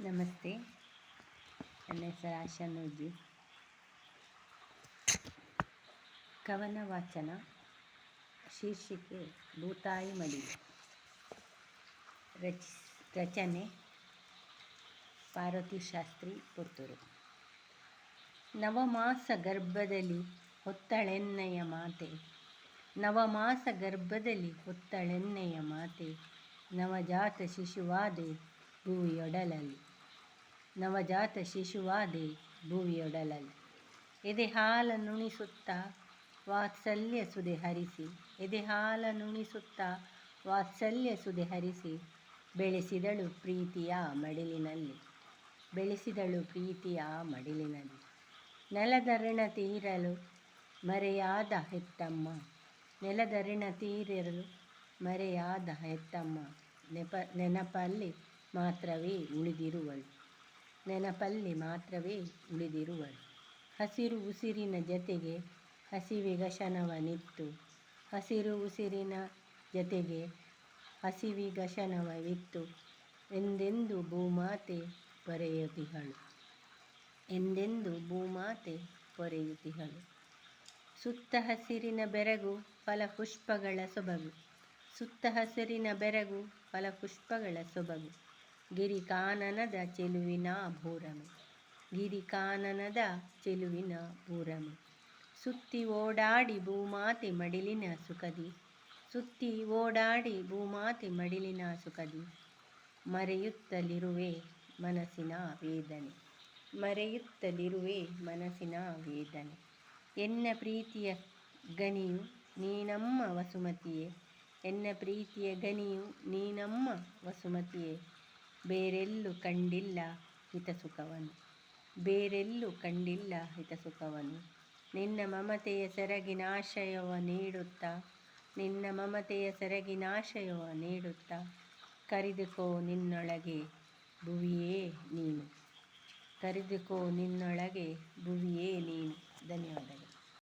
ನಮಸ್ತೆ. ನನ್ನ ಹೆಸರು ಆಶಾ ನೂಜಿ. ಕವನ ವಾಚನ ಶೀರ್ಷಿಕೆ ಭೂತಾಯಿ ಮಡಿ. ರಚ, ರಚನೆ ಪಾರ್ವತಿ ಶಾಸ್ತ್ರಿ, ಪುತ್ತೂರು. ನವಮಾಸ ಗರ್ಭದಲ್ಲಿ ಹೊತ್ತಳೆನ್ನೆಯ ಮಾತೆ. ನವಮಾಸ ಗರ್ಭದಲ್ಲಿ ಹೊತ್ತಳೆನ್ನೆಯ ಮಾತೆ. ನವಜಾತ ಶಿಶುವಾದೆ ಭೂವಿಯೊಡಲಲ್ಲಿ ನವಜಾತ ಶಿಶುವಾದೆ ಭುವಿಯೊಡಲಲ್ಲಿ. ಎದೆ ಹಾಲ ನುಣಿಸುತ್ತಾ ವಾತ್ಸಲ್ಯ ಸುದೆ ಹರಿಸಿ, ಎದೆ ಹಾಲ ನುಣಿಸುತ್ತಾ ವಾತ್ಸಲ್ಯ ಸುದೆ ಹರಿಸಿ, ಬೆಳೆಸಿದಳು ಪ್ರೀತಿಯ ಮಡಿಲಿನಲ್ಲಿ. ಬೆಳೆಸಿದಳು ಪ್ರೀತಿಯ ಮಡಿಲಿನಲ್ಲಿ. ನೆಲದ ಋಣ ತೀರಲು ಮರೆಯಾದ ಹೆತ್ತಮ್ಮ, ನೆಲದ ಋಣ ತೀರಲು ಮರೆಯಾದ ಹೆತ್ತಮ್ಮ, ನೆಪ ನೆನಪಲ್ಲಿ ಮಾತ್ರವೇ ಉಳಿದಿರುವಳು. ನೆನಪಲ್ಲಿ ಮಾತ್ರವೇ ಉಳಿದಿರುವಳು. ಹಸಿರು ಉಸಿರಿನ ಜತೆಗೆ ಹಸಿವಿಗಶನವನಿತ್ತು ಹಸಿರು ಉಸಿರಿನ ಜತೆಗೆ ಹಸಿವಿಗಶನವವಿತ್ತು ಎಂದೆಂದು ಭೂಮಾತೆ ಪೊರೆಯುತಿಹಳು. ಎಂದೆಂದು ಭೂಮಾತೆ ಪೊರೆಯುತಿಹಳು. ಸುತ್ತ ಹಸಿರಿನ ಬೆರಗು ಫಲಪುಷ್ಪಗಳ ಸೊಬಗು. ಸುತ್ತ ಹಸಿರಿನ ಬೆರಗು ಫಲಪುಷ್ಪಗಳ ಸೊಬಗು. ಗಿರಿಕಾನನದ ಚೆಲುವಿನ ಭೂರಮೆ. ಗಿರಿಕಾನನದ ಚೆಲುವಿನ ಭೂರಮೆ. ಸುತ್ತಿ ಓಡಾಡಿ ಭೂಮಾತೆ ಮಡಿಲಿನ ಸುಖದಿ. ಸುತ್ತಿ ಓಡಾಡಿ ಭೂಮಾತೆ ಮಡಿಲಿನ ಸುಖದಿ. ಮರೆಯುತ್ತಲಿರುವೆ ಮನಸ್ಸಿನ ವೇದನೆ. ಮರೆಯುತ್ತಲಿರುವೆ ಮನಸ್ಸಿನ ವೇದನೆ. ಎನ್ನ ಪ್ರೀತಿಯ ಗನಿಯು ನೀನಮ್ಮ ವಸುಮತಿಯೇ. ಎನ್ನ ಪ್ರೀತಿಯ ಗನಿಯು ನೀನಮ್ಮ ವಸುಮತಿಯೇ. ಬೇರೆಲ್ಲೂ ಕಂಡಿಲ್ಲ ಹಿತಸುಖವನು ಬೇರೆಲ್ಲೂ ಕಂಡಿಲ್ಲ ಹಿತಸುಖವನು ನಿನ್ನ ಮಮತೆಯ ಸೆರಗಿನಾಶಯವ ನೀಡುತ್ತಾ, ನಿನ್ನ ಮಮತೆಯ ಸೆರಗಿನಾಶಯವ ನೀಡುತ್ತಾ, ಕರೆದುಕೋ ನಿನ್ನೊಳಗೆ ಭುವಿಯೇ ನೀನು. ಕರೆದುಕೋ ನಿನ್ನೊಳಗೆ ಭುವಿಯೇ ನೀನು. ಧನ್ಯವಾದಗಳು.